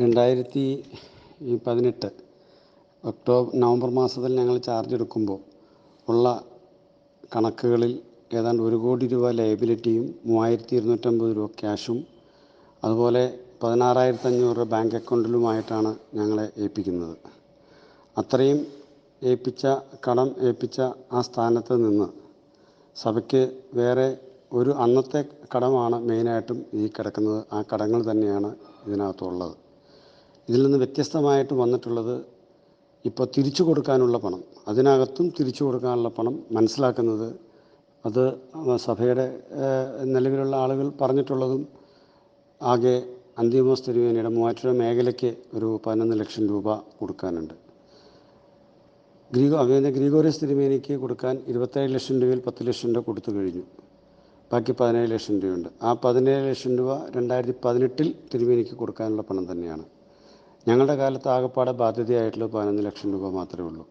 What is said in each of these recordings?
രണ്ടായിരത്തി പതിനെട്ട് October November മാസത്തിൽ ഞങ്ങൾ ചാർജ് എടുക്കുമ്പോൾ ഉള്ള കണക്കുകളിൽ ഏതാണ്ട് ഒരു കോടി രൂപ ലയബിലിറ്റിയും മൂവായിരത്തി ഇരുന്നൂറ്റമ്പത് രൂപ ക്യാഷും അതുപോലെ പതിനാറായിരത്തി അഞ്ഞൂറ് രൂപ ബാങ്ക് അക്കൗണ്ടിലുമായിട്ടാണ് ഞങ്ങളെ ഏൽപ്പിക്കുന്നത്. അത്രയും ഏൽപ്പിച്ച കടം ഏൽപ്പിച്ച ആ സ്ഥാനത്ത് നിന്ന് സഭയ്ക്ക് വേറെ ഒരു അന്നത്തെ കടമാണ് മെയിനായിട്ടും ഈ കിടക്കുന്നത്. ആ കടങ്ങൾ തന്നെയാണ് ഇതിനകത്തുള്ളത്. ഇതിൽ നിന്ന് വ്യത്യസ്തമായിട്ട് വന്നിട്ടുള്ളത് ഇപ്പോൾ തിരിച്ചു കൊടുക്കാനുള്ള പണം. അതിനകത്തും തിരിച്ചു കൊടുക്കാനുള്ള പണം മനസ്സിലാക്കുന്നത് അത് സഭയുടെ നിലവിലുള്ള ആളുകൾ പറഞ്ഞിട്ടുള്ളതും ആകെ അന്തിമോസ് തിരുവേനിയുടെ മൂവാറ്റുപുഴ മേഖലയ്ക്ക് ഒരു പതിനൊന്ന് ലക്ഷം രൂപ കൊടുക്കാനുണ്ട്. ഗ്രീഗോ അങ്ങനെ ഗ്രിഗോറിയസ് തിരുമേനിക്ക് കൊടുക്കാൻ ഇരുപത്തേഴ് ലക്ഷം രൂപയിൽ പത്ത് ലക്ഷം രൂപ കൊടുത്തു കഴിഞ്ഞു. ബാക്കി പതിനേഴ് ലക്ഷം രൂപയുണ്ട്. ആ പതിനേഴ് ലക്ഷം രൂപ രണ്ടായിരത്തി പതിനെട്ടിൽ തിരുമേനിക്ക് കൊടുക്കാനുള്ള പണം തന്നെയാണ്. ഞങ്ങളുടെ കാലത്ത് ആകെപ്പാടെ ബാധ്യതയായിട്ടുള്ള പതിനൊന്ന് ലക്ഷം രൂപ മാത്രമേ ഉള്ളൂ.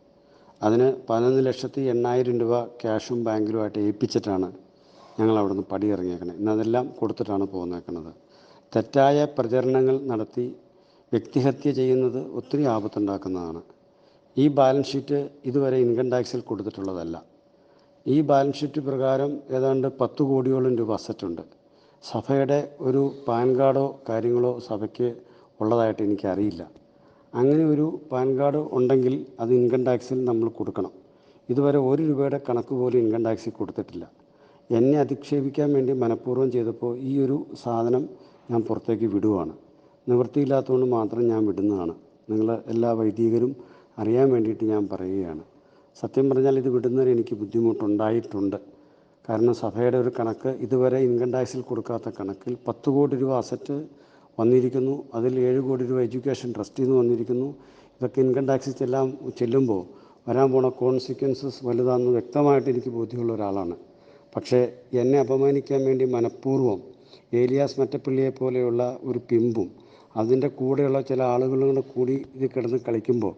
അതിന് പതിനൊന്ന് ലക്ഷത്തി എണ്ണായിരം രൂപ ക്യാഷും ബാങ്കിലുമായിട്ട് ഏൽപ്പിച്ചിട്ടാണ് ഞങ്ങൾ അവിടുന്ന് പടിയിറങ്ങിയേക്കണത്. ഇന്ന് അതെല്ലാം കൊടുത്തിട്ടാണ് പോകുന്നേക്കുന്നത് തെറ്റായ പ്രചരണങ്ങൾ നടത്തി വ്യക്തിഹത്യ ചെയ്യുന്നത് ഒത്തിരി ആപത്തുണ്ടാക്കുന്നതാണ്. ഈ ബാലൻസ് ഷീറ്റ് ഇതുവരെ ഇൻകം ടാക്സിൽ കൊടുത്തിട്ടുള്ളതല്ല. ഈ ബാലൻസ് ഷീറ്റ് പ്രകാരം ഏതാണ്ട് പത്ത് കോടിയോളം രൂപ അസറ്റുണ്ട്. സഭയുടെ ഒരു പാൻ കാർഡോ കാര്യങ്ങളോ സഭയ്ക്ക് ഉള്ളതായിട്ട് എനിക്കറിയില്ല. അങ്ങനെ ഒരു പാൻ കാർഡ് ഉണ്ടെങ്കിൽ അത് ഇൻകം ടാക്സിൽ നമ്മൾ കൊടുക്കണം. ഇതുവരെ ഒരു രൂപയുടെ കണക്ക് പോലും ഇൻകം ടാക്സിൽ കൊടുത്തിട്ടില്ല. എന്നെ അധിക്ഷേപിക്കാൻ വേണ്ടി മനഃപൂർവം ചെയ്തപ്പോൾ ഈ ഒരു സാധനം ഞാൻ പുറത്തേക്ക് വിടുവാണ്. നിവൃത്തിയില്ലാത്തതുകൊണ്ട് മാത്രം ഞാൻ വിടുന്നതാണ്. നിങ്ങൾ എല്ലാ വൈദികരും അറിയാൻ വേണ്ടിയിട്ട് ഞാൻ പറയുകയാണ്. സത്യം പറഞ്ഞാൽ ഇത് വിടുന്നതിന് എനിക്ക് ബുദ്ധിമുട്ടുണ്ടായിട്ടുണ്ട്. കാരണം സഭയുടെ ഒരു കണക്ക് ഇതുവരെ ഇൻകം ടാക്സിൽ കൊടുക്കാത്ത കണക്കിൽ പത്ത് കോടി രൂപ അസറ്റ് വന്നിരിക്കുന്നു. അതിൽ ഏഴ് കോടി രൂപ എഡ്യൂക്കേഷൻ ട്രസ്റ്റിൽ നിന്ന് വന്നിരിക്കുന്നു. ഇതൊക്കെ ഇൻകം ടാക്സിൽ ചെല്ലാം ചെല്ലുമ്പോൾ വരാൻ പോണ കോൺസിക്വൻസസ് വലുതാണെന്ന് വ്യക്തമായിട്ട് എനിക്ക് ബോധ്യമുള്ള ഒരാളാണ്. പക്ഷേ എന്നെ അപമാനിക്കാൻ വേണ്ടി മനഃപൂർവം ഏലിയാസ് മറ്റപ്പള്ളിയെ പോലെയുള്ള ഒരു പിമ്പും അതിന്റെ കൂടെയുള്ള ചില ആളുകളും കൂടെ കൂടി ഇത് കിടന്ന് കളിക്കുമ്പോൾ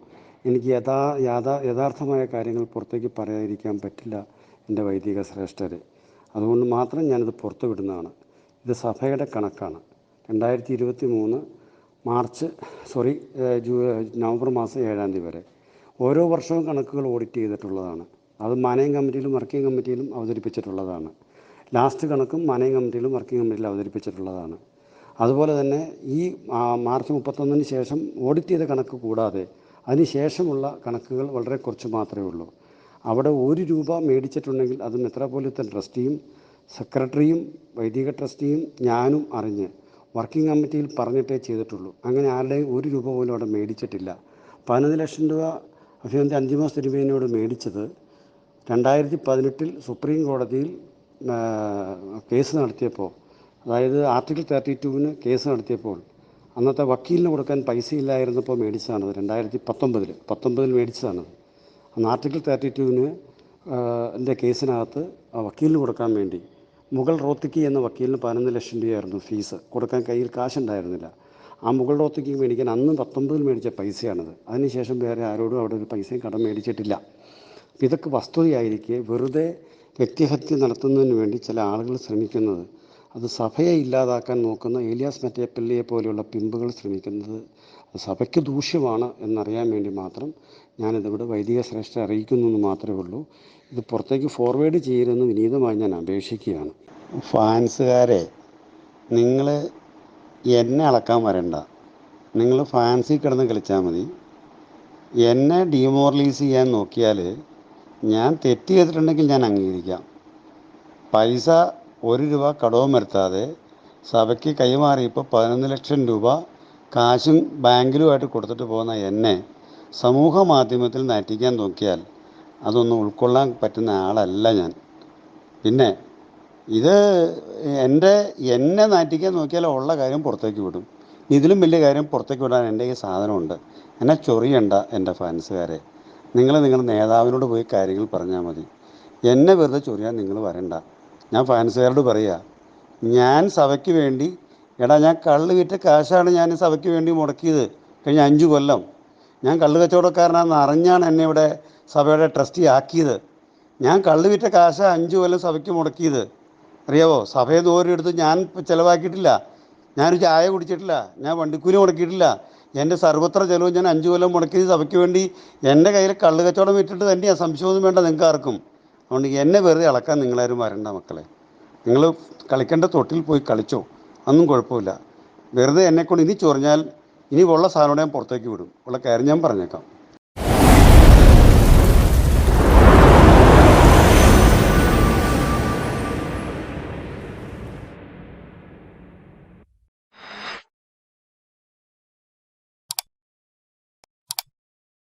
എനിക്ക് യഥാ യാഥാ യഥാർത്ഥമായ കാര്യങ്ങൾ പുറത്തേക്ക് പറയാതിരിക്കാൻ പറ്റില്ല എന്റെ വൈദിക ശ്രേഷ്ഠരെ. അതുകൊണ്ട് മാത്രം ഞാനിത് പുറത്തു വിടുന്നതാണ് ഇത് സഭയുടെ കണക്കാണ്. രണ്ടായിരത്തി ഇരുപത്തി മൂന്ന് മാർച്ച് സോറി ജൂ നവംബർ മാസം ഏഴാം തീയതി വരെ. ഓരോ വർഷവും കണക്കുകൾ ഓഡിറ്റ് ചെയ്തിട്ടുള്ളതാണ്. അത് മാനേജിംഗ് കമ്മിറ്റിയിലും വർക്കിംഗ് കമ്മിറ്റിയിലും അവതരിപ്പിച്ചിട്ടുള്ളതാണ്. ലാസ്റ്റ് കണക്കും മാനേജിംഗ് കമ്മിറ്റിയിലും വർക്കിംഗ് കമ്മിറ്റിയിലും അവതരിപ്പിച്ചിട്ടുള്ളതാണ്. അതുപോലെ തന്നെ ഈ മാർച്ച് മുപ്പത്തൊന്നിന് ശേഷം ഓഡിറ്റ് ചെയ്ത കണക്ക് കൂടാതെ അതിന് ശേഷമുള്ള കണക്കുകൾ വളരെ കുറച്ച് മാത്രമേ ഉള്ളൂ. അവിടെ ഒരു രൂപ മേടിച്ചിട്ടുണ്ടെങ്കിൽ അത് മെത്രാപോലിത്തൻ ട്രസ്റ്റിയും സെക്രട്ടറിയും വൈദിക ട്രസ്റ്റിയും ഞാനും അറിഞ്ഞ് വർക്കിംഗ് കമ്മിറ്റിയിൽ പറഞ്ഞിട്ടേ ചെയ്തിട്ടുള്ളൂ. അങ്ങനെ ആരുടെയും ഒരു രൂപ പോലും അവിടെ മേടിച്ചിട്ടില്ല. പതിനൊന്ന് ലക്ഷം രൂപ അഭിനന്ദ അഞ്ചിമ തിരുമേനിയോട് മേടിച്ചത് രണ്ടായിരത്തി പതിനെട്ടിൽ സുപ്രീം കോടതിയിൽ കേസ് നടത്തിയപ്പോൾ അതായത് ആർട്ടിക്കിൾ തേർട്ടി ടുവിന് കേസ് നടത്തിയപ്പോൾ അന്നത്തെ വക്കീലിന് കൊടുക്കാൻ പൈസ ഇല്ലായിരുന്നപ്പോൾ മേടിച്ചതാണത് രണ്ടായിരത്തി പത്തൊമ്പതിൽ പത്തൊമ്പതിൽ മേടിച്ചതാണത് അന്ന് ആർട്ടിക്കിൾ തേർട്ടി ടുവിന് എന്റെ കേസിനകത്ത് വക്കീലിന് കൊടുക്കാൻ വേണ്ടി മുഗൾ റോത്തിക്കി എന്ന വക്കീലിന് പതിനൊന്ന് ലക്ഷം രൂപയായിരുന്നു ഫീസ്. കൊടുക്കാൻ കയ്യിൽ കാശുണ്ടായിരുന്നില്ല. ആ മുഗൾ റോത്തിക്ക് മേടിക്കാൻ അന്ന് പത്തൊമ്പതിൽ മേടിച്ച പൈസയാണത്. അതിനുശേഷം വേറെ ആരോടും അവിടെ ഒരു പൈസയും കടം മേടിച്ചിട്ടില്ല. ഇതൊക്കെ വസ്തുതയായിരിക്കെ വെറുതെ വ്യക്തിഹത്യ നടത്തുന്നതിന് വേണ്ടി ചില ആളുകൾ ശ്രമിക്കുന്നത്. അത് സഭയെ ഇല്ലാതാക്കാൻ നോക്കുന്ന ഏലിയാസ് മറ്റേപ്പള്ളിയെ പോലെയുള്ള പിമ്പുകൾ ശ്രമിക്കുന്നത് സഭയ്ക്ക് ദൂഷ്യമാണ് എന്നറിയാൻ വേണ്ടി മാത്രം ഞാനിതിവിടെ വൈദിക ശ്രേഷ്ഠ അറിയിക്കുന്നു എന്ന് മാത്രമേ ഉള്ളൂ. ഇത് പുറത്തേക്ക് ഫോർവേഡ് ചെയ്യരുതെന്ന് വിനീതമായി ഞാൻ അപേക്ഷിക്കുകയാണ്. ഫാൻസുകാരെ നിങ്ങൾ എന്നെ അളക്കാൻ വരണ്ട. നിങ്ങൾ ഫാൻസി കിടന്ന് കളിച്ചാൽ മതി. എന്നെ ഡീമോറലൈസ് ചെയ്യാൻ നോക്കിയാൽ ഞാൻ തെറ്റ് ചെയ്തിട്ടുണ്ടെങ്കിൽ ഞാൻ അംഗീകരിക്കാം. പൈസ ഒരു രൂപ കടവും വരുത്താതെ സഭയ്ക്ക് കൈമാറിയപ്പോൾ പതിനൊന്ന് ലക്ഷം രൂപ കാശും ബാങ്കിലുമായിട്ട് കൊടുത്തിട്ട് പോകുന്ന എന്നെ സമൂഹ മാധ്യമത്തിൽ നാറ്റിക്കാൻ നോക്കിയാൽ അതൊന്നും ഉൾക്കൊള്ളാൻ പറ്റുന്ന ആളല്ല ഞാൻ. പിന്നെ ഇത് എന്റെ എന്നെ നാറ്റിക്കാൻ നോക്കിയാൽ ഉള്ള കാര്യം പുറത്തേക്ക് വിടും. ഇതിലും വലിയ കാര്യം പുറത്തേക്ക് വിടാൻ എന്റെ ഈ സാധനമുണ്ട്. എന്നെ ചൊറിയണ്ട എന്റെ ഫാൻസുകാരെ. നിങ്ങൾ നിങ്ങൾ നേതാവിനോട് പോയി കാര്യങ്ങൾ പറഞ്ഞാൽ മതി. എന്നെ വെറുതെ ചൊറിയാൻ നിങ്ങൾ വരണ്ട. ഞാൻ ഫാൻസുകാരോട് പറയുക ഞാൻ സഭയ്ക്ക് വേണ്ടി എടാ ഞാൻ കള്ള് വിറ്റ കാശാണ് ഞാൻ സഭയ്ക്ക് വേണ്ടി മുടക്കിയത് കഴിഞ്ഞ അഞ്ച് കൊല്ലം. ഞാൻ കള്ള് കച്ചവടക്കാരനാണെന്ന് അറിഞ്ഞാണ് എന്നെ ഇവിടെ സഭയുടെ ട്രസ്റ്റി ആക്കിയത്. ഞാൻ കള്ള് വിറ്റ കാശ അഞ്ച് കൊല്ലം സഭയ്ക്ക് മുടക്കിയത്. അറിയാവോ? സഭയിൽ നിന്ന് ഓരോടുത്ത് ഞാൻ ചിലവാക്കിയിട്ടില്ല. ഞാനൊരു ചായ കുടിച്ചിട്ടില്ല. ഞാൻ വണ്ടിക്കൂലി മുടക്കിയിട്ടില്ല. എന്റെ സർവത്ര ചെലവും ഞാൻ അഞ്ച് കൊല്ലം മുടക്കിയത് സഭയ്ക്ക് വേണ്ടി. എന്റെ കയ്യിൽ കള്ള് കച്ചവടം വിറ്റിട്ട് തന്നെയാണ് സംശയമൊന്നും വേണ്ട നിങ്ങൾക്ക് ആർക്കും. അതുകൊണ്ട് എന്നെ വെറുതെ അളക്കാൻ നിങ്ങളാരും വരണ്ട മക്കളെ. നിങ്ങൾ കളിക്കേണ്ട തൊട്ടിൽ പോയി കളിച്ചോ. ഒന്നും കുഴപ്പമില്ല. വെറുതെ എന്നെക്കൊണ്ട് ഇനി ചൊറിഞ്ഞാൽ ഇനി ഉള്ള സാധനം ഞാൻ പുറത്തേക്ക് വിടും. ഉള്ള കാര്യം ഞാൻ പറഞ്ഞേക്കാം.